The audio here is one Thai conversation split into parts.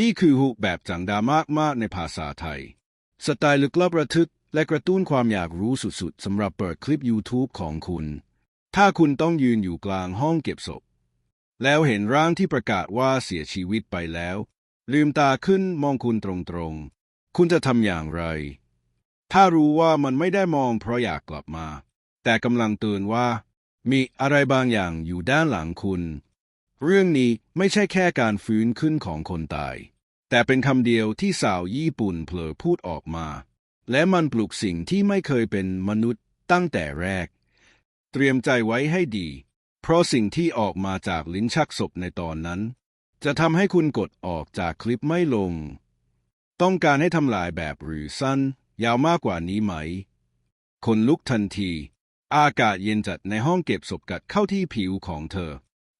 นี่คือหุกแบบจังดามากมากๆในภาษาไทย สไตล์ลึกลับระทึกและกระตุ้นความอยากรู้สุดๆสำหรับเปิดคลิป YouTube ของคุณ ถ้าคุณต้องยืนอยู่กลางห้องเก็บศพ แล้วเห็นร่างที่ประกาศว่าเสียชีวิตไปแล้ว ลืมตาขึ้นมองคุณตรงๆ คุณจะทำอย่างไร ถ้ารู้ว่ามันไม่ได้มองเพราะอยากกลับมา แต่กำลังเตือนว่า มีอะไรบางอย่างอยู่ด้านหลังคุณ เรื่องนี้ไม่ใช่แค่การฟื้นขึ้นของคนตาย แต่เป็นคำเดียวที่สาวญี่ปุ่นเผลอพูดออกมา และมันปลุกสิ่งที่ไม่เคยเป็นมนุษย์ตั้งแต่แรก เตรียมใจไว้ให้ดี เพราะสิ่งที่ออกมาจากลิ้นชักศพในตอนนั้น จะทำให้คุณกดออกจากคลิปไม่ลง ต้องการให้ทำลายแบบหรือสั้น ยาวมากกว่านี้ไหม คนลุกทันที อากาศเย็นจัดในห้องเก็บศพกัดเข้าที่ผิวของเธอ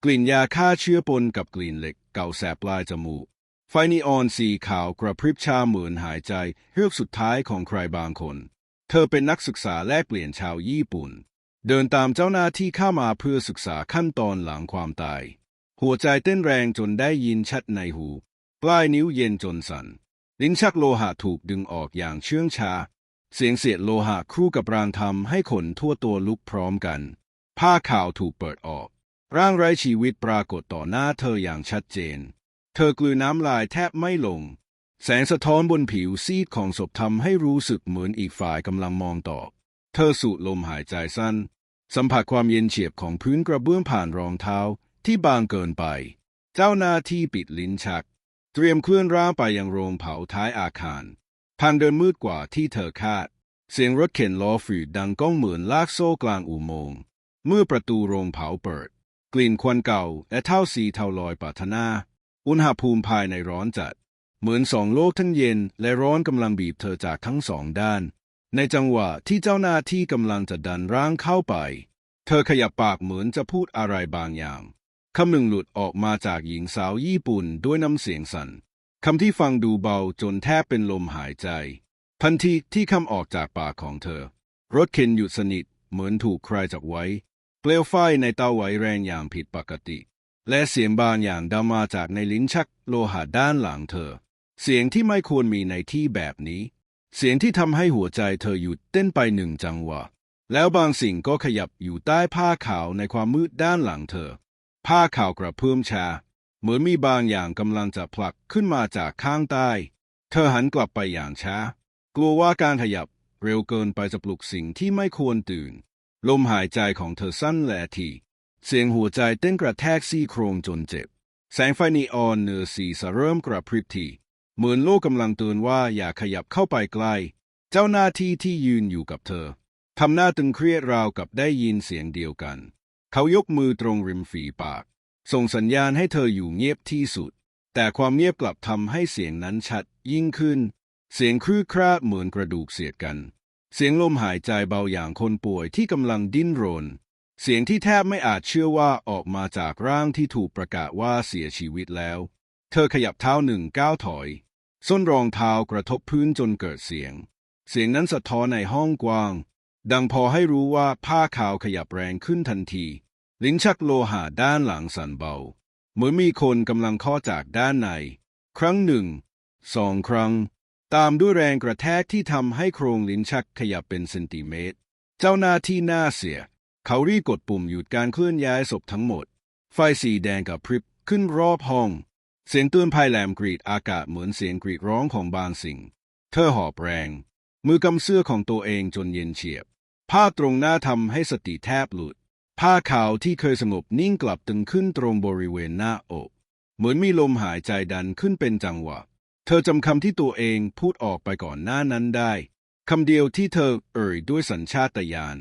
กลิ่นยาฆ่าเชื้อปนกับกลิ่นเหล็กเก่าแสบปลายจมูก ไฟนีออนสีขาวกระพริบชาเหมือนหายใจเฮือกสุดท้ายของใครบางคน เธอเป็นนักศึกษาแลกเปลี่ยนชาวญี่ปุ่น เดินตามเจ้าหน้าที่เข้ามาเพื่อศึกษาขั้นตอนหลังความตาย หัวใจเต้นแรงจนได้ยินชัดในหูปลายนิ้วเย็นจนสัน่นลิ้นชักโลหะถูกดึงออกอย่างเชื่องช้าเสียงเสียดโลหะครู่กับรางทำให้ขนทั่วตัวลุกพร้อมกัน ผ้าขาวถูกเปิดออก ร่างไร้ชีวิตปรากฏต่อหน้าเธออย่างชัดเจน เธอกลืนน้ำลายแทบไม่ลง แสงสะท้อนบนผิวซีดของศพทำให้รู้สึกเหมือนอีกฝ่ายกำลังมองต่อเธอสูดลมหายใจสั้น สัมผัสความเย็นเฉียบของพื้นกระเบื้องผ่านรองเท้าที่บางเกินไป เจ้าหน้าที่ปิดลิ้นชัก เตรียมเคลื่อนร่างไปยังโรงเผาท้ายอาคาร ทางเดินมืดกว่าที่เธอคาด เสียงรถเข็นล้อฝืดดังก้องเหมือนลากโซ่กลางอุโมงค์ เมื่อประตูโรงเผาเปิด กลิ่นควันเก่า และเท่าสีเทาลอยปาถนา อุณหภูมิภายในร้อนจัด เหมือนสองโลกทั้งเย็น และร้อนกำลังบีบเธอจากทั้งสองด้าน ในจังหวะที่เจ้าหน้าที่กำลังจะดันร่างเข้าไป เธอขยับปากเหมือนจะพูดอะไรบางอย่างคำหนึ่งหลุดออกมาจากหญิงสาวญี่ปุ่นด้วยน้ำเสียงสัน่นคำที่ฟังดูเบาจนแทบเป็นลมหายใจ ทันทีที่คำออกจากปากของเธอ รถเข็นหยุดสนิทเหมือนถูกใครจับไว้ เปลวไฟในเตาไหวแรงอย่างผิดปกติ และเสียงบางอย่างดังมาจากในลิ้นชักโลหะด้านหลังเธอ เสียงที่ไม่ควรมีในที่แบบนี้ เสียงที่ทำให้หัวใจเธอหยุดเต้นไปหนึ่งจังหวะ แล้วบางสิ่งก็ขยับอยู่ใต้ผ้าขาวในความมืดด้านหลังเธอ ผ้าขาวกระเพื่อมชา เหมือนมีบางอย่างกำลังจะผลักขึ้นมาจากข้างใต้ เธอหันกลับไปอย่างช้า กลัวว่าการขยับเร็วเกินไปจะปลุกสิ่งที่ไม่ควรตื่น ลมหายใจของเธอสั้นและทีเสียงหัวใจเต้นกระแทกซี่โครงจนเจ็บ แสงไฟนีออนเหนือศีรษะเริ่มกระพริบทีเหมือนโลกกำลังเตือนว่าอย่าขยับเข้าไปใกล้ เจ้าหน้าที่ที่ยืนอยู่กับเธอทำหน้าตึงเครียดราวกับได้ยินเสียงเดียวกัน เขายกมือตรงริมฝีปาก ส่งสัญญาณให้เธออยู่เงียบที่สุด แต่ความเงียบกลับทำให้เสียงนั้นชัดยิ่งขึ้น เสียงครื้อคราดเหมือนกระดูกเสียดกัน เสียงลมหายใจเบาอย่างคนป่วยที่กำลังดิ้นรน เสียงที่แทบไม่อาจเชื่อว่าออกมาจากร่างที่ถูกประกาศว่าเสียชีวิตแล้ว เธอขยับเท้าหนึ่งก้าวถอย ส้นรองเท้ากระทบพื้นจนเกิดเสียง เสียงนั้นสะท้อนในห้องกว้าง ดังพอให้รู้ว่าผ้าขาวขยับแรงขึ้นทันที ลิ้นชักโลหะด้านหลังสั่นเบา เหมือนมีคนกำลังข้อจากด้านใน ครั้งหนึ่ง สองครั้ง ตามด้วยแรงกระแทกที่ทำให้โครงลิ้นชักขยับเป็นเซนติเมตร เจ้าหน้าที่หน้าเสีย เขารีบกดปุ่มหยุดการเคลื่อนย้ายศพทั้งหมด ไฟสีแดงกับพริบขึ้นรอบห้อง เสียงเตือนภัยแหลมกรีดอากาศเหมือนเสียงกรีดร้องของบางสิ่ง เธอหอบแรง มือกำเสื้อของตัวเองจนเย็นเฉียบ ผ้าตรงหน้าทำให้สติแทบหลุด ผ้าขาวที่เคยสงบนิ่งกลับตึงขึ้นตรงบริเวณหน้าอก เหมือนมีลมหายใจดันขึ้นเป็นจังหวะ ธอจำคำที่ตัวเองพูดออกไปก่อนหน้านั้นได้คำเดียวที่เธอเอ่ยด้วยสัญชาตญาณ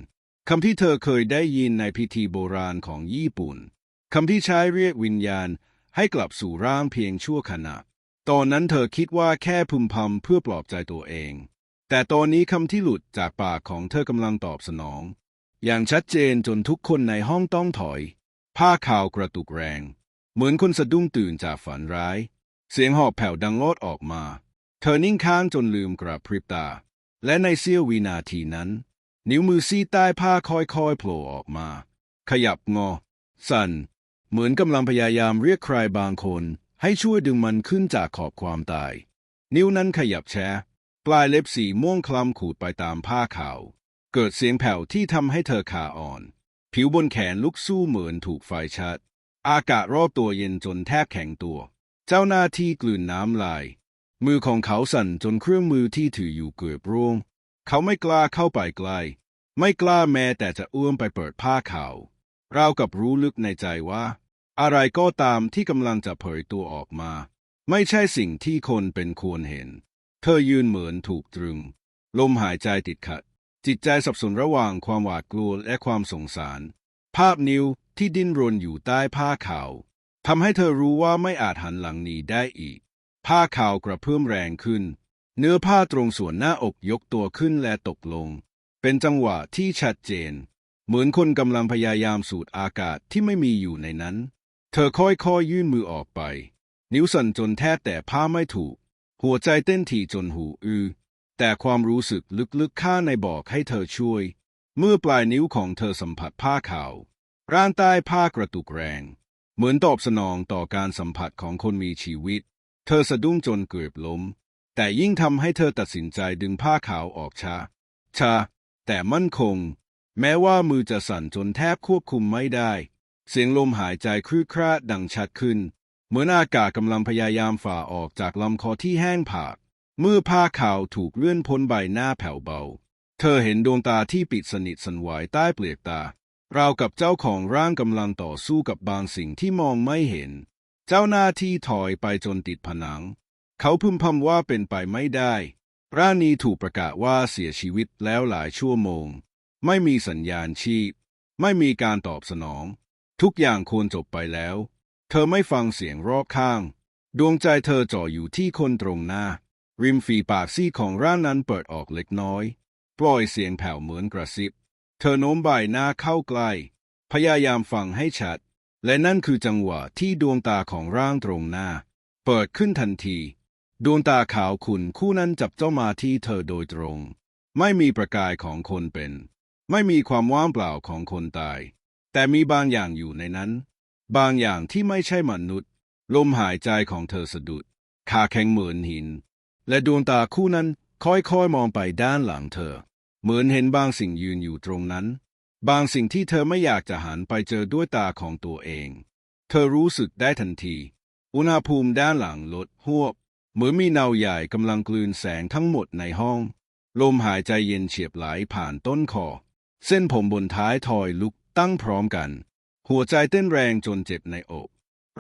คำที่เธอเคยได้ยินในพิธีโบราณของญี่ปุ่นคำที่ใช้เรียกวิญญาณให้กลับสู่ร่างเพียงชั่วขณะ ตอนนั้นเธอคิดว่าแค่พึมพำเพื่อปลอบใจตัวเอง แต่ตอนนี้คำที่หลุดจากปากของเธอกำลังตอบสนอง อย่างชัดเจนจนทุกคนในห้องต้องถอย ผ้าขาวกระตุกแรง เหมือนคนสะดุ้งตื่นจากฝันร้าย เสียงหอบแผ่วดังโลดออกมา เธอนิ่งค้างจนลืมกระพริบตา และในเสี้ยววินาทีนั้น นิ้วมือซีใต้ผ้าค่อยๆโผล่ออกมา ขยับงอ สั่น เหมือนกำลังพยายามเรียกใครบางคน ให้ช่วยดึงมันขึ้นจากขอบความตาย นิ้วนั้นขยับแชะปลายเล็บสีม่วงคล้ำขูดไปตามผ้าขาว เกิดเสียงแผ่วที่ทำให้เธอขาอ่อน ผิวบนแขนลุกสู้เหมือนถูกไฟชัด อากาศรอบตัวเย็นจนแทบแข็งตัว เจ้าหน้าที่กลืนน้ำลาย มือของเขาสั่นจนเครื่องมือที่ถืออยู่เกือบร่วง เขาไม่กล้าเข้าไปใกล้ ไม่กล้าแม้แต่จะเอื้อมไปเปิดผ้าขาวราวกับรู้ลึกในใจว่า อะไรก็ตามที่กำลังจะเผยตัวออกมา ไม่ใช่สิ่งที่คนเป็นควรเห็น เธอยืนเหมือนถูกตรึง ลมหายใจติดขัด จิตใจสับสนระหว่างความหวาดกลัวและความสงสาร ภาพนิ้วที่ดิ้นรนอยู่ใต้ผ้าขาว ทำให้เธอรู้ว่าไม่อาจหันหลังหนีได้อีก ผ้าขาวกระเพื่อมแรงขึ้น เนื้อผ้าตรงส่วนหน้าอกยกตัวขึ้นและตกลง เป็นจังหวะที่ชัดเจน เหมือนคนกำลังพยายามสูดอากาศที่ไม่มีอยู่ในนั้น เธอค่อยๆยยื่นมือออกไป นิ้วสั่นจนแทบแต่ผ้าไม่ถูก หัวใจเต้นถี่จนหูอือ แต่ความรู้สึกลึกๆข้าในบอกให้เธอช่วย เมื่อปลายนิ้วของเธอสัมผัสผ้าขาว ร่างใต้ผ้ากระตุกแรง เหมือนตอบสนองต่อการสัมผัสของคนมีชีวิต เธอสะดุ้งจนเกือบล้ม แต่ยิ่งทำให้เธอตัดสินใจดึงผ้าขาวออกช้าช้าแต่มั่นคง แม้ว่ามือจะสั่นจนแทบควบคุมไม่ได้ เสียงลมหายใจครืดคราดดังชัดขึ้น เหมือนอากาศกำลังพยายามฝ่าออกจากลำคอที่แห้งผากเมื่อผ้าขาวถูกเลื่อนพ้นใบหน้าแผ่วเบา เธอเห็นดวงตาที่ปิดสนิทสันไหวใต้เปลือกตา ราวกับเจ้าของร่างกำลังต่อสู้กับบางสิ่งที่มองไม่เห็น เจ้าหน้าที่ถอยไปจนติดผนัง เขาพึมพำว่าเป็นไปไม่ได้ ร่างนี้ถูกประกาศว่าเสียชีวิตแล้วหลายชั่วโมง ไม่มีสัญญาณชีพ ไม่มีการตอบสนอง ทุกอย่างควรจบไปแล้ว เธอไม่ฟังเสียงรอบข้าง ดวงใจเธอจ่ออยู่ที่คนตรงหน้า ริมฝีปากซี่ของร่างนั้นเปิดออกเล็กน้อย ปล่อยเสียงแผ่วเหมือนกระซิบ เธอโน้มใบหน้าเข้าใกล้พยายามฟังให้ชัด และนั่นคือจังหวะที่ดวงตาของร่างตรงหน้า เปิดขึ้นทันที ดวงตาขาวขุ่นคู่นั้นจับเจ้ามาที่เธอโดยตรง ไม่มีประกายของคนเป็น ไม่มีความว่างเปล่าของคนตาย แต่มีบางอย่างอยู่ในนั้น บางอย่างที่ไม่ใช่มนุษย์ ลมหายใจของเธอสะดุดขาแข็งเหมือนหิน และดวงตาคู่นั้นค่อยๆมองไปด้านหลังเธอ เหมือนเห็นบางสิ่งยืนอยู่ตรงนั้น บางสิ่งที่เธอไม่อยากจะหันไปเจอด้วยตาของตัวเอง เธอรู้สึกได้ทันที อุณหภูมิด้านหลังลดหวบ เหมือนมีเนาใหญ่กำลังกลืนแสงทั้งหมดในห้อง ลมหายใจเย็นเฉียบไหลผ่านต้นคอ เส้นผมบนท้ายทอยลุกตั้งพร้อมกัน หัวใจเต้นแรงจนเจ็บในอก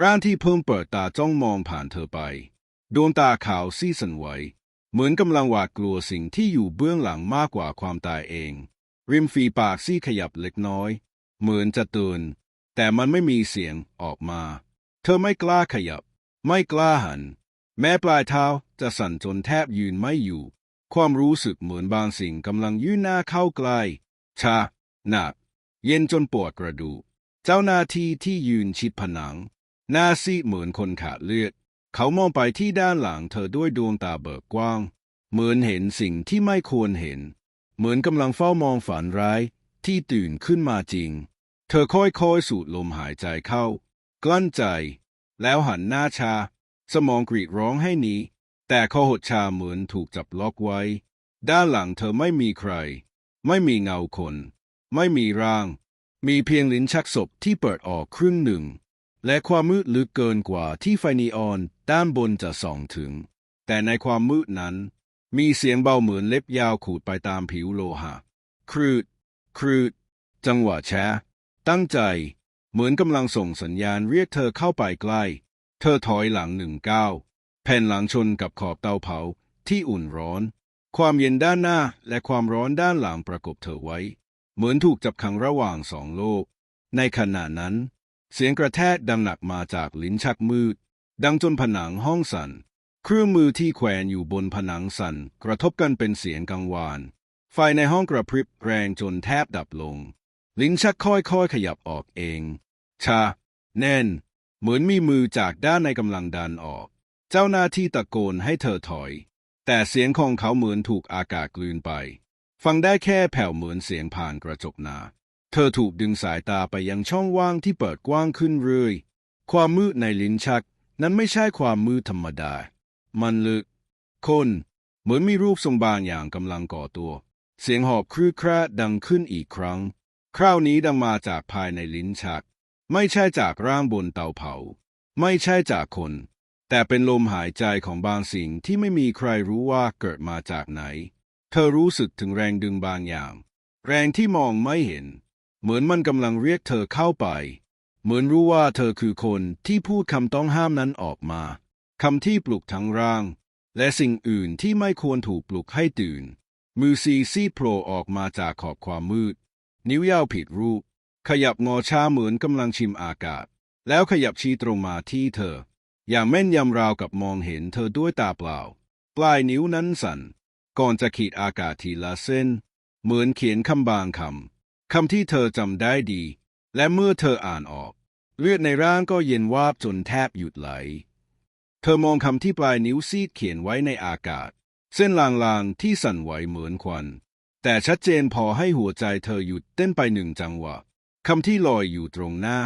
ร่างที่เพิ่มเปิดตาจ้องมองผ่านเธอไป ดวงตาขาวซีสันไหว เหมือนกำลังหวาดกลัวสิ่งที่อยู่เบื้องหลังมากกว่าความตายเอง ริมฝีปากซี่ขยับเล็กน้อย เหมือนจะตือนแต่มันไม่มีเสียงออกมา เธอไม่กล้าขยับ ไม่กล้าหัน แม้ปลายเท้าจะสั่นจนแทบยืนไม่อยู่ ความรู้สึกเหมือนบางสิ่งกำลังยื่นหน้าเข้าใกล้ชาหนัก เย็นจนปวดกระดูกเจ้าหน้าที่ที่ยืนชิดผนัง หน้าซีดเหมือนคนขาดเลือด เขามองไปที่ด้านหลังเธอด้วยดวงตาเบิกกว้าง เหมือนเห็นสิ่งที่ไม่ควรเห็น เหมือนกำลังเฝ้ามองฝันร้ายที่ตื่นขึ้นมาจริง เธอค่อยๆสูดลมหายใจเข้า กลั้นใจ แล้วหันหน้าชา สมองกรีดร้องให้หนีแต่คอหดชาเหมือนถูกจับล็อกไว้ ด้านหลังเธอไม่มีใคร ไม่มีเงาคน ไม่มีร่าง มีเพียงลิ้นชักศพที่เปิดออกครึ่งหนึ่ง และความมืดลึกเกินกว่าที่ไฟนีออน ด้านบนจะส่องถึง แต่ในความมืดนั้น มีเสียงเบาเหมือนเล็บยาวขูดไปตามผิวโลหะ ครืด ครืด จังหวะแชะตั้งใจ เหมือนกำลังส่งสัญญาณเรียกเธอเข้าไปใกล้ เธอถอยหลังหนึ่งก้าวแผ่นหลังชนกับขอบเตาเผาที่อุ่นร้อน ความเย็นด้านหน้าและความร้อนด้านหลังประกบเธอไว้ เหมือนถูกจับขังระหว่างสองโลก ในขณะนั้น เสียงกระแทกดังหนักมาจากลิ้นชักมืด ดังจนผนังห้องสั่น เครื่องมือที่แขวนอยู่บนผนังสั่น กระทบกันเป็นเสียงกังวาน ไฟในห้องกระพริบแรงจนแทบดับลง ลิ้นชักค่อยๆขยับออกเอง ชา แน่น เหมือนมีมือจากด้านในกำลังดันออก เจ้าหน้าที่ตะโกนให้เธอถอย แต่เสียงของเขาเหมือนถูกอากาศกลืนไป ฟังได้แค่แผ่วเหมือนเสียงผ่านกระจกหนาเธอถูกดึงสายตาไปยังช่องว่างที่เปิดกว้างขึ้นเรื่อย ความมืดในลิ้นชัก นั้นไม่ใช่ความมืดธรรมดา มันลึกคนเหมือนมีรูปทรงบางอย่างกำลังก่อตัว เสียงหอบครื้คร่าดังขึ้นอีกครั้ง คราวนี้ดังมาจากภายในลิ้นชัก ไม่ใช่จากร่างบนเตาเผา ไม่ใช่จากคน แต่เป็นลมหายใจของบางสิ่งที่ไม่มีใครรู้ว่าเกิดมาจากไหน เธอรู้สึกถึงแรงดึงบางอย่าง แรงที่มองไม่เห็น เหมือนมันกำลังเรียกเธอเข้าไป เหมือนรู้ว่าเธอคือคนที่พูดคำต้องห้ามนั้นออกมาคำที่ปลุกทั้งร่าง และสิ่งอื่นที่ไม่ควรถูกปลุกให้ตื่น มือซีซีโผล่ออกมาจากขอบความมืด นิ้วยาวผิดรูป ขยับงอช้าเหมือนกำลังชิมอากาศ แล้วขยับชี้ตรงมาที่เธอ อย่างแม่นยำราวกับมองเห็นเธอด้วยตาเปล่า ปลายนิ้วนั้นสั่น ก่อนจะขีดอากาศทีละเส้น เหมือนเขียนคำบางคำคำที่เธอจำได้ดี และเมื่อเธออ่านออก เลือดในร่างก็เย็นวาบจนแทบหยุดไหล เธอมองคำที่ปลายนิ้วซีดเขียนไว้ในอากาศ เส้นลางๆที่สั่นไหวเหมือนควัน แต่ชัดเจนพอให้หัวใจเธอหยุดเต้นไปหนึ่งจังหวะคำที่ลอยอยู่ตรงหน้า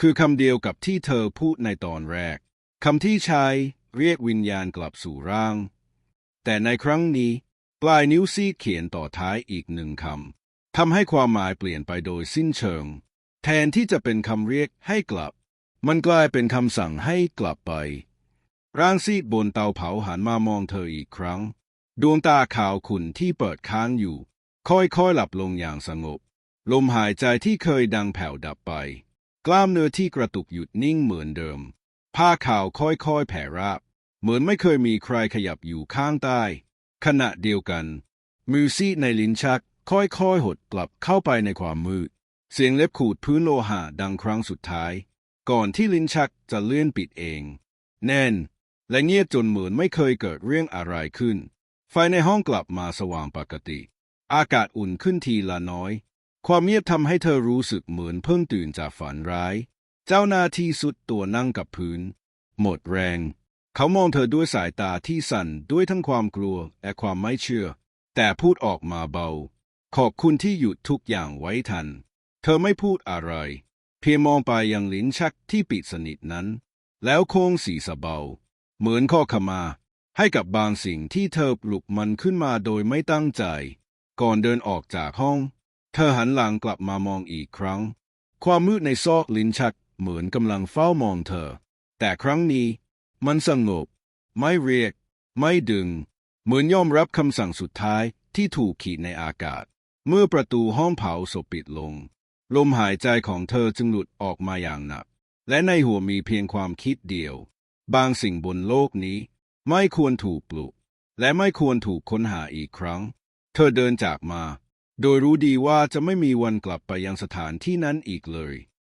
คือคำเดียวกับที่เธอพูดในตอนแรกคำที่ใช้เรียกวิญญาณกลับสู่ร่าง แต่ในครั้งนี้ ปลายนิ้วซีดเขียนต่อท้ายอีกหนึ่งคำทำให้ความหมายเปลี่ยนไปโดยสิ้นเชิง แทนที่จะเป็นคำเรียกให้กลับ มันกลายเป็นคำสั่งให้กลับไป ร่างซีดบนเตาเผาหันมามองเธออีกครั้ง ดวงตาขาวขุ่นที่เปิดค้างอยู่ ค่อยๆหลับลงอย่างสงบ ลมหายใจที่เคยดังแผ่วดับไป กล้ามเนื้อที่กระตุกหยุดนิ่งเหมือนเดิม ผ้าขาวค่อยๆแผ่ราบ เหมือนไม่เคยมีใครขยับอยู่ข้างใต้ ขณะเดียวกัน มือซีดในลิ้นชักค่อยๆหดกลับเข้าไปในความมืด เสียงเล็บขูดพื้นโลหะดังครั้งสุดท้าย ก่อนที่ลิ้นชักจะเลื่อนปิดเอง แน่น และเงียบจนเหมือนไม่เคยเกิดเรื่องอะไรขึ้น ไฟในห้องกลับมาสว่างปกติ อากาศอุ่นขึ้นทีละน้อย ความเงียบทำให้เธอรู้สึกเหมือนเพิ่งตื่นจากฝันร้าย เจ้าหน้าที่สุดตัวนั่งกับพื้น หมดแรง เขามองเธอด้วยสายตาที่สั่นด้วยทั้งความกลัวและความไม่เชื่อ แต่พูดออกมาเบา ขอบคุณที่หยุดทุกอย่างไว้ทัน เธอไม่พูดอะไร เพียงมองไปยังลิ้นชักที่ปิดสนิทนั้น แล้วโค้งศีรษะเบา เหมือนข้อขมา ให้กับบางสิ่งที่เธอปลุกมันขึ้นมาโดยไม่ตั้งใจ ก่อนเดินออกจากห้อง เธอหันหลังกลับมามองอีกครั้ง ความมืดในซอกลิ้นชักเหมือนกำลังเฝ้ามองเธอ แต่ครั้งนี้ มันสงบ ไม่เรียก ไม่ดึง เหมือนยอมรับคำสั่งสุดท้ายที่ถูกขีดในอากาศ เมื่อประตูห้องเผาศพปิดลง ลมหายใจของเธอจึงหลุดออกมาอย่างหนัก และในหัวมีเพียงความคิดเดียว บางสิ่งบนโลกนี้ ไม่ควรถูกปลุก และไม่ควรถูกค้นหาอีกครั้ง เธอเดินจากมา โดยรู้ดีว่าจะไม่มีวันกลับไปยังสถานที่นั้นอีกเลย